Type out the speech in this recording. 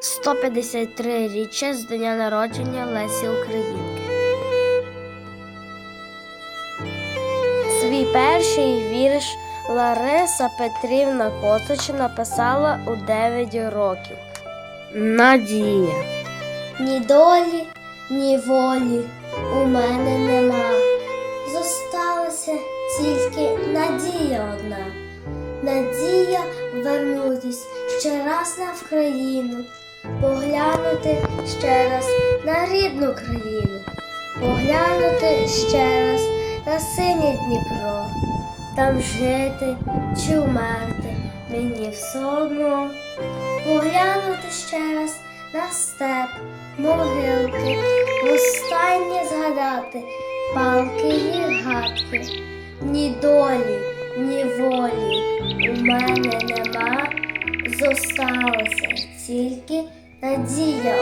153 річчя з дня народження Лесі Українки. Свій перший вірш Лариса Петрівна Косач написала у 9 років. Надія. Ні долі, ні волі у мене нема. Зосталася тільки надія одна. Надія вернутись ще раз на Вкраїну, поглянути ще раз на рідну країну, поглянути ще раз на синє Дніпро, там жити чи вмерти мені все одно, поглянути ще раз на степ, могилки, востаннє згадати палки і гадки. Ні долі, ні волі у мене нема, зосталася тільки надія.